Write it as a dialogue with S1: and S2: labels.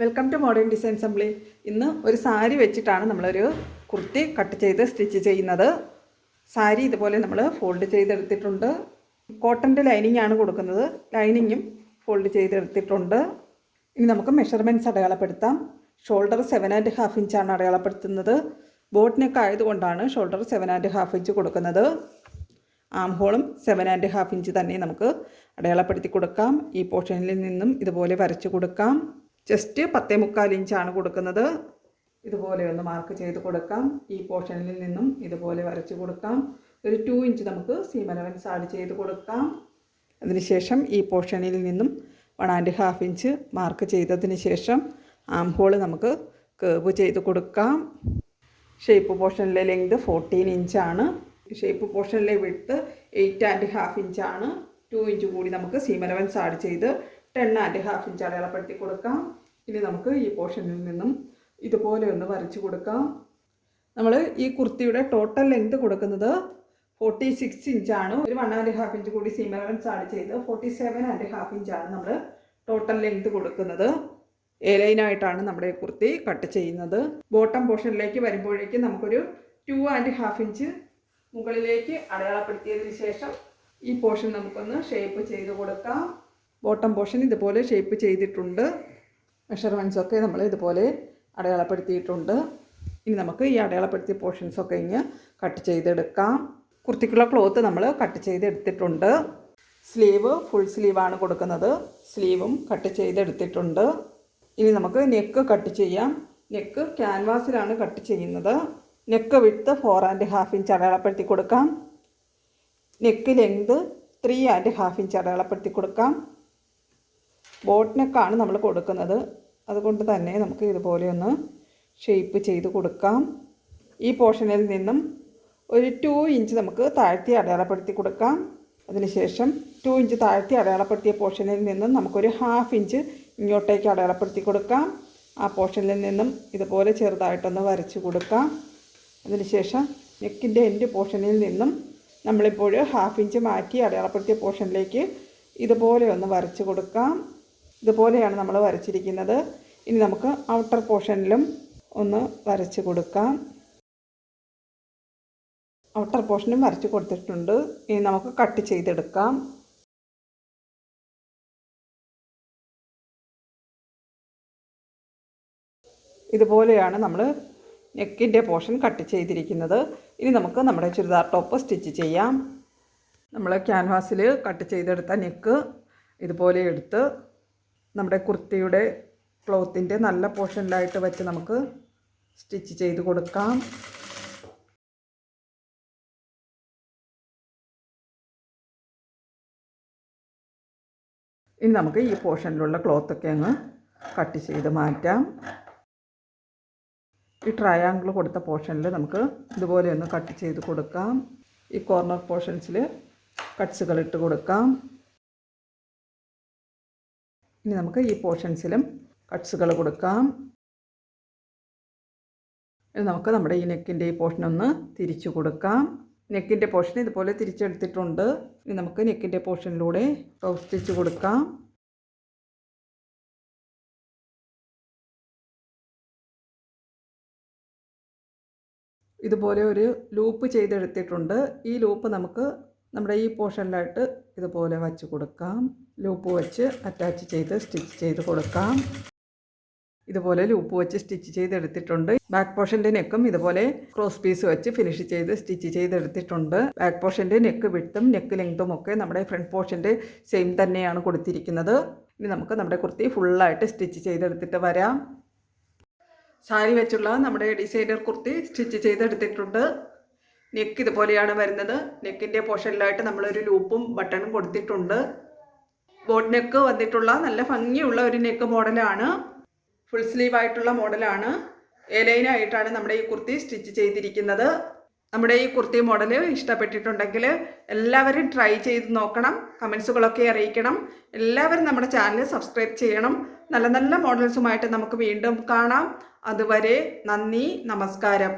S1: Welcome to modern design assembly ഇന്ന് ഒരു സാരി വെച്ചിട്ടാണ് നമ്മളൊരു കുർത്തി കട്ട് ചെയ്ത് സ്റ്റിച്ച് ചെയ്യുന്നത്. സാരി ഇതുപോലെ നമ്മൾ ഫോൾഡ് ചെയ്തെടുത്തിട്ടുണ്ട്. കോട്ടന്റെ ലൈനിങ് ആണ് കൊടുക്കുന്നത്. ലൈനിങ്ങും ഫോൾഡ് ചെയ്തെടുത്തിട്ടുണ്ട്. ഇനി നമുക്ക് മെഷർമെന്റ്സ് അടയാളപ്പെടുത്താം. ഷോൾഡർ സെവൻ ആൻഡ് ഹാഫ് ഇഞ്ചാണ് അടയാളപ്പെടുത്തുന്നത്. ബോട്ട് നെക്ക് ആയതുകൊണ്ടാണ് shoulder seven and half inch കൊടുക്കുന്നത്. ആം ഹോളും സെവൻ ആൻഡ് ഹാഫ് ഇഞ്ച് തന്നെ നമുക്ക് അടയാളപ്പെടുത്തി കൊടുക്കാം. ഈ പോർഷനിൽ നിന്നും ഇതുപോലെ വരച്ച് കൊടുക്കാം. ജസ്റ്റ് പത്തേ മുക്കാൽ ഇഞ്ചാണ് കൊടുക്കുന്നത്. ഇതുപോലെ ഒന്ന് മാർക്ക് ചെയ്ത് കൊടുക്കാം. ഈ പോർഷനിൽ നിന്നും ഇതുപോലെ വരച്ച് കൊടുക്കാം. ഒരു ടു ഇഞ്ച് നമുക്ക് സീം അലവൻസ് ആഡ് ചെയ്ത് കൊടുക്കാം. അതിനുശേഷം ഈ പോർഷനിൽ നിന്നും one and half inch mark ചെയ്തതിന് ശേഷം ആം ഹോൾ നമുക്ക് കേവ് ചെയ്ത് കൊടുക്കാം. ഷേപ്പ് പോർഷനിലെ ലെങ്ത് ഫോർട്ടീൻ ഇഞ്ചാണ് ഷേപ്പ് പോർഷനിലെ വിട്ട് എയ്റ്റ് ആൻഡ് ഹാഫ് ഇഞ്ചാണ് ടു ഇഞ്ച് കൂടി നമുക്ക് സീം അലവൻസ് ആഡ് ചെയ്ത് ടെൻ ആൻഡ് ഹാഫ് ഇഞ്ച് അടയാളപ്പെടുത്തി കൊടുക്കാം. ഇനി നമുക്ക് ഈ പോർഷനിൽ നിന്നും ഇതുപോലെ ഒന്ന് വരച്ച് കൊടുക്കാം. നമ്മൾ ഈ കുർത്തിയുടെ ടോട്ടൽ ലെങ്ത് കൊടുക്കുന്നത് ഫോർട്ടി സിക്സ് ഇഞ്ചാണ് ഒരു വൺ ആൻഡ് ഹാഫ് ഇഞ്ച് കൂടി സീം അലവൻസ് ചെയ്ത് ഫോർട്ടി സെവൻ ആൻഡ് ഹാഫ് ഇഞ്ചാണ് നമ്മൾ ടോട്ടൽ ലെങ്ത് കൊടുക്കുന്നത്. എ നമ്മുടെ ഈ കുർത്തി കട്ട് ചെയ്യുന്നത്. ബോട്ടം പോർഷനിലേക്ക് വരുമ്പോഴേക്കും നമുക്കൊരു ടു ആൻഡ് ഹാഫ് ഇഞ്ച് മുകളിലേക്ക് അടയാളപ്പെടുത്തിയതിന് ശേഷം ഈ പോർഷൻ നമുക്കൊന്ന് ഷേപ്പ് ചെയ്ത് കൊടുക്കാം. ബോട്ടം പോർഷൻ ഇതുപോലെ ഷേപ്പ് ചെയ്തിട്ടുണ്ട്. മെഷർമെന്റ്സ് ഒക്കെ നമ്മൾ ഇതുപോലെ അടയാളപ്പെടുത്തിയിട്ടുണ്ട്. ഇനി നമുക്ക് ഈ അടയാളപ്പെടുത്തിയ പോർഷൻസ് ഒക്കെ ഇങ്ങ് കട്ട് ചെയ്തെടുക്കാം. കുർത്തിക്കുള്ള ക്ലോത്ത് നമ്മൾ കട്ട് ചെയ്തെടുത്തിട്ടുണ്ട്. സ്ലീവ് ഫുൾ സ്ലീവാണ് കൊടുക്കുന്നത്. സ്ലീവും കട്ട് ചെയ്തെടുത്തിട്ടുണ്ട്. ഇനി നമുക്ക് നെക്ക് കട്ട് ചെയ്യാം. നെക്ക് ക്യാൻവാസിലാണ് കട്ട് ചെയ്യുന്നത്. നെക്ക് വിട്ട് ഫോർ ആൻഡ് ഹാഫ് ഇഞ്ച് അടയാളപ്പെടുത്തി കൊടുക്കാം. Neck length three and half inch അടയാളപ്പെടുത്തി കൊടുക്കാം. ബോട്ട് നെക്കാണ് നമ്മൾ കൊടുക്കുന്നത്. അതുകൊണ്ട് തന്നെ നമുക്ക് ഇതുപോലെ ഒന്ന് ഷേപ്പ് ചെയ്ത് കൊടുക്കാം. ഈ പോർഷനിൽ നിന്നും ഒരു ടു ഇഞ്ച് നമുക്ക് താഴ്ത്തി അടയാളപ്പെടുത്തി കൊടുക്കാം. അതിനുശേഷം ടു ഇഞ്ച് താഴ്ത്തി അടയാളപ്പെടുത്തിയ പോർഷനിൽ നിന്നും നമുക്കൊരു ഹാഫ് ഇഞ്ച് ഇങ്ങോട്ടേക്ക് അടയാളപ്പെടുത്തി കൊടുക്കാം. ആ പോർഷനിൽ നിന്നും ഇതുപോലെ ചെറുതായിട്ടൊന്ന് വരച്ച് കൊടുക്കാം. അതിനുശേഷം നെക്കിന്റെ എൻഡ് പോർഷനിൽ നിന്നും നമ്മളിപ്പോൾ ഹാഫ് ഇഞ്ച് മാറ്റി അടയാളപ്പെടുത്തിയ പോർഷനിലേക്ക് ഇതുപോലെ ഒന്ന് വരച്ച് കൊടുക്കാം. ഇതുപോലെയാണ് നമ്മൾ വരച്ചിരിക്കുന്നത്. ഇനി നമുക്ക് ഔട്ടർ പോർഷനിലും ഒന്ന് വരച്ച് കൊടുക്കാം. ഔട്ടർ പോർഷനും വരച്ച് കൊടുത്തിട്ടുണ്ട്. ഇനി നമുക്ക് കട്ട് ചെയ്തെടുക്കാം. ഇതുപോലെയാണ് നമ്മൾ നെക്കിന്റെ പോർഷൻ കട്ട് ചെയ്തിരിക്കുന്നത്. ഇനി നമുക്ക് നമ്മുടെ ചുരിദാർ ടോപ്പ് സ്റ്റിച്ച് ചെയ്യാം. നമ്മൾ ക്യാൻവാസിൽ കട്ട് ചെയ്തെടുത്ത നെക്ക് ഇതുപോലെ എടുത്ത് നമ്മുടെ കുർത്തിയുടെ ക്ലോത്തിന്റെ നല്ല പോർഷനിലായിട്ട് വെച്ച് നമുക്ക് സ്റ്റിച്ച് ചെയ്ത് കൊടുക്കാം. ഇനി നമുക്ക് ഈ പോർഷനിലുള്ള ക്ലോത്തൊക്കെ അങ്ങ് കട്ട് ചെയ്ത് മാറ്റാം. ഈ ട്രയാങ്കിൾ കൊടുത്ത പോർഷനിൽ നമുക്ക് ഇതുപോലെ ഒന്ന് കട്ട് ചെയ്ത് കൊടുക്കാം. ഈ കോർണർ പോർഷൻസിൽ കട്ട്സുകൾ ഇട്ട് കൊടുക്കാം. ഇനി നമുക്ക് ഈ പോർഷൻസിലും കട്ട്സുകൾ കൊടുക്കാം. ഇനി നമുക്ക് നമ്മുടെ ഈ നെക്കിന്റെ ഈ പോർഷൻ ഒന്ന് തിരിച്ചു കൊടുക്കാം. നെക്കിന്റെ പോർഷൻ ഇതുപോലെ തിരിച്ചെടുത്തിട്ടുണ്ട്. ഇനി നമുക്ക് നെക്കിന്റെ പോർഷനിലൂടെ റൗ സ്റ്റിച്ച് കൊടുക്കാം. ഇതുപോലെ ഒരു ലൂപ്പ് ചെയ്തെടുത്തിട്ടുണ്ട്. ഈ ലൂപ്പ് നമുക്ക് നമ്മുടെ ഈ പോർഷനിലായിട്ട് ഇതുപോലെ വച്ച് കൊടുക്കാം. ലൂപ്പ് വെച്ച് അറ്റാച്ച് ചെയ്ത് സ്റ്റിച്ച് ചെയ്ത് കൊടുക്കാം. ഇതുപോലെ ലൂപ്പ് വെച്ച് സ്റ്റിച്ച് ചെയ്തെടുത്തിട്ടുണ്ട് ബാക്ക് പോർഷന്റെ നെക്കും ഇതുപോലെ ക്രോസ് പീസ് വെച്ച് ഫിനിഷ് ചെയ്ത് സ്റ്റിച്ച് ചെയ്തെടുത്തിട്ടുണ്ട് ബാക്ക് പോർഷന്റെ നെക്ക് വിട്ടും നെക്ക് ലെങ്ത്തും ഒക്കെ നമ്മുടെ ഫ്രണ്ട് പോർഷന്റെ സെയിം തന്നെയാണ് കൊടുത്തിരിക്കുന്നത്. ഇനി നമുക്ക് നമ്മുടെ കുർത്തി ഫുള്ളായിട്ട് സ്റ്റിച്ച് ചെയ്തെടുത്തിട്ട് വരാം. സാരി വെച്ചുള്ള നമ്മുടെ ഡിസൈനർ കുർത്തി സ്റ്റിച്ച് ചെയ്തെടുത്തിട്ടുണ്ട് നെക്ക് ഇതുപോലെയാണ് വരുന്നത്. നെക്കിന്റെ പോർഷനിലായിട്ട് നമ്മളൊരു ലൂപ്പും ബട്ടണും കൊടുത്തിട്ടുണ്ട്. ബോട്ട് നെക്ക് വന്നിട്ടുള്ള നല്ല ഭംഗിയുള്ള ഒരു നെക്ക് മോഡലാണ് ഫുൾ സ്ലീവ് ആയിട്ടുള്ള മോഡലാണ് എലൈനായിട്ടാണ് നമ്മുടെ ഈ കുർത്തി സ്റ്റിച്ച് ചെയ്തിരിക്കുന്നത്. നമ്മുടെ ഈ കുർത്തി മോഡൽ ഇഷ്ടപ്പെട്ടിട്ടുണ്ടെങ്കിൽ എല്ലാവരും ട്രൈ ചെയ്ത് നോക്കണം. കമൻസുകളൊക്കെ അറിയിക്കണം. എല്ലാവരും നമ്മുടെ ചാനൽ സബ്സ്ക്രൈബ് ചെയ്യണം. നല്ല നല്ല മോഡൽസുമായിട്ട് നമുക്ക് വീണ്ടും കാണാം. അതുവരെ നന്ദി നമസ്കാരം.